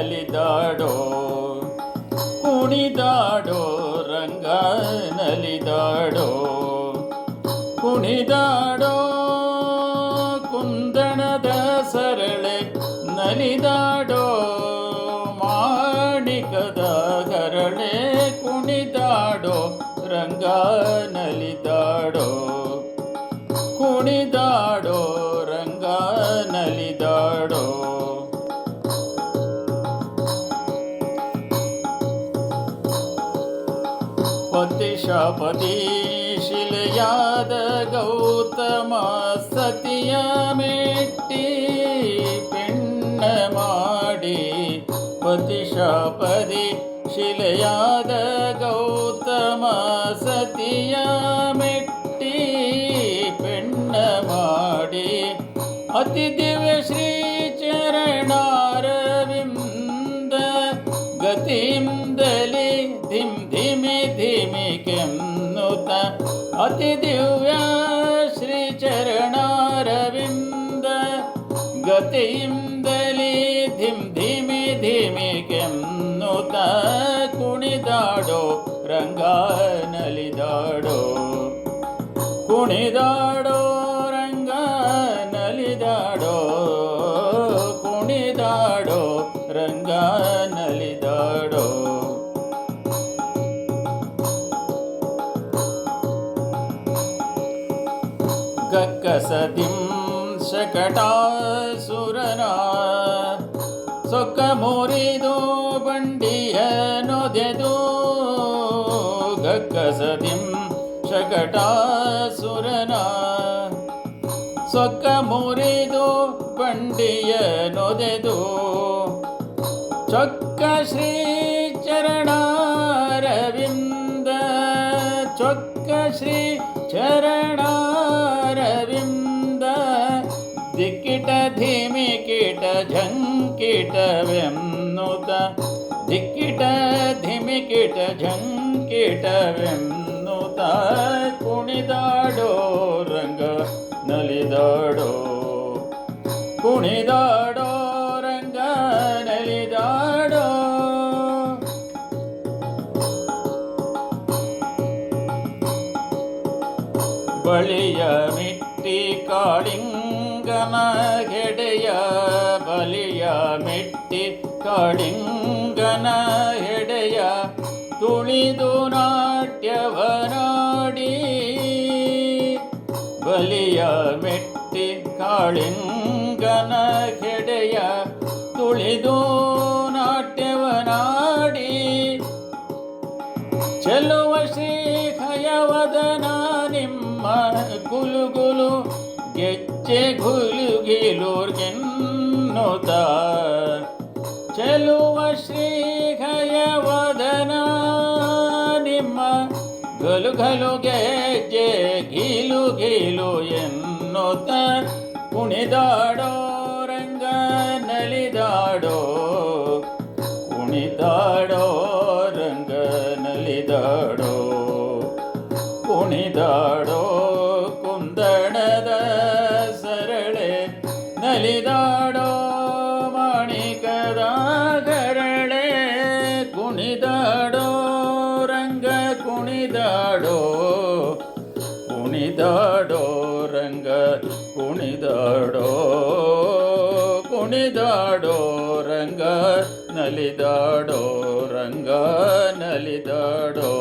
ನಲಿದಾಡೋ, ಕುಣಿದಾಡೋ ರಂಗ ನಲಿದಾಡೋ ಕುಣಿದಾಡೋ, ಕುಂದಣದ ಸರಳೆ ನಲಿದಾಡೋ, ಮಾಣಿಕದ ಗರಳೆ ಕುಣಿದಾಡೋ ರಂಗ ನಲಿದಾಡೋ ಕುಣಿದಾಡೋ ರಂಗ ನಲಿದಾಡೋ पतिशपति शीलयाद गौतमा सतियमेट्टि पिण्डमाडि पतिशपदि शिलयाद गौतम सतियमेट्टि पिण्डमाडि पिण्डमाडी श्री ಅತಿ ದಿವ್ಯ ಶ್ರೀ ಚರಣಾರವಿಂದ ಗತಿಯಿಂದಲಿ ಧಿಮ್ ಧಿಮಿ ಧಿಮಿ ಕೆನ್ನುತ್ತ ಕುಣಿದಾಡೋ ರಂಗ ನಲಿದಾಡೋ ಕುಣಿದಾಡೋ ರಂಗ ನಲಿದಾಡೋ ಕುಣಿದಾಡೋ ರಂಗ गक्कसतिं शकटा सुरना स्वकमुरिदो गकसतिं नो देदो गक्क सतिं शकटा सुरना स्वकमुरीदो ದಿಕ್ಕಿಟ ಧಿಮಿ ಕೀಟ ಝಂಕಿಟವೆನ್ನುತ ದಿಕ್ಕಿಟ ಧಿಮಿ ಕೀಟ ಝಂಕಿಟವೆನ್ನುತ ಕುಣಿದಾಡೋ ರಂಗ ನಲಿದಾಡೋ ಕುಣಿದಾಡೋ ರಂಗ ನಲಿದಾಡೋ ಬಳಿಯ ಮಿಟ್ಟಿ ಕಾಳಿಂಗನ ಹೆಡೆಯ ಬಲಿಯ ಮೆಟ್ಟಿ ಕಾಳಿಂಗನ ಹೆಡೆಯ ತುಳಿದು ನಾಟ್ಯವನಾಡಿ ಬಲಿಯ ಮೆಟ್ಟಿ ಕಾಳಿಂಗನ ಹೆಡೆಯ ತುಳಿದು ನಾಟ್ಯವನಾಡಿ ಚೆಲುವ ಶ್ರೀ ಖಯವದನ ನಿಮ್ಮ ಗುಲುಗುಲು ಗೆಜ್ಜೆ ಗುಲುಗಿಲುರ್ಗೆನ್ನುತ್ತ ಚೆಲುವ ಶ್ರೀ ಹಯವದನ ನಿಮ್ಮ ಗಲು ಗಲು ಗೆಜ್ಜೆ ಗೀಲು ಗೀಲು ಎನ್ನುತ್ತ ಕುಣಿದಾಡೋ ರಂಗ ನಲಿದಾಡೋ ಕುಣಿದಾಡೋ ರಂಗ ನಲಿದಾಡೋ ಕುಣಿದಾಡೋ ಕುಣಿದಾಡೋ ರಂಗ ಕುಣಿದಾಡೋ ಕುಣಿದಾಡೋ ರಂಗ ನಲಿದಾಡೋ ರಂಗ ನಲಿದಾಡೋ.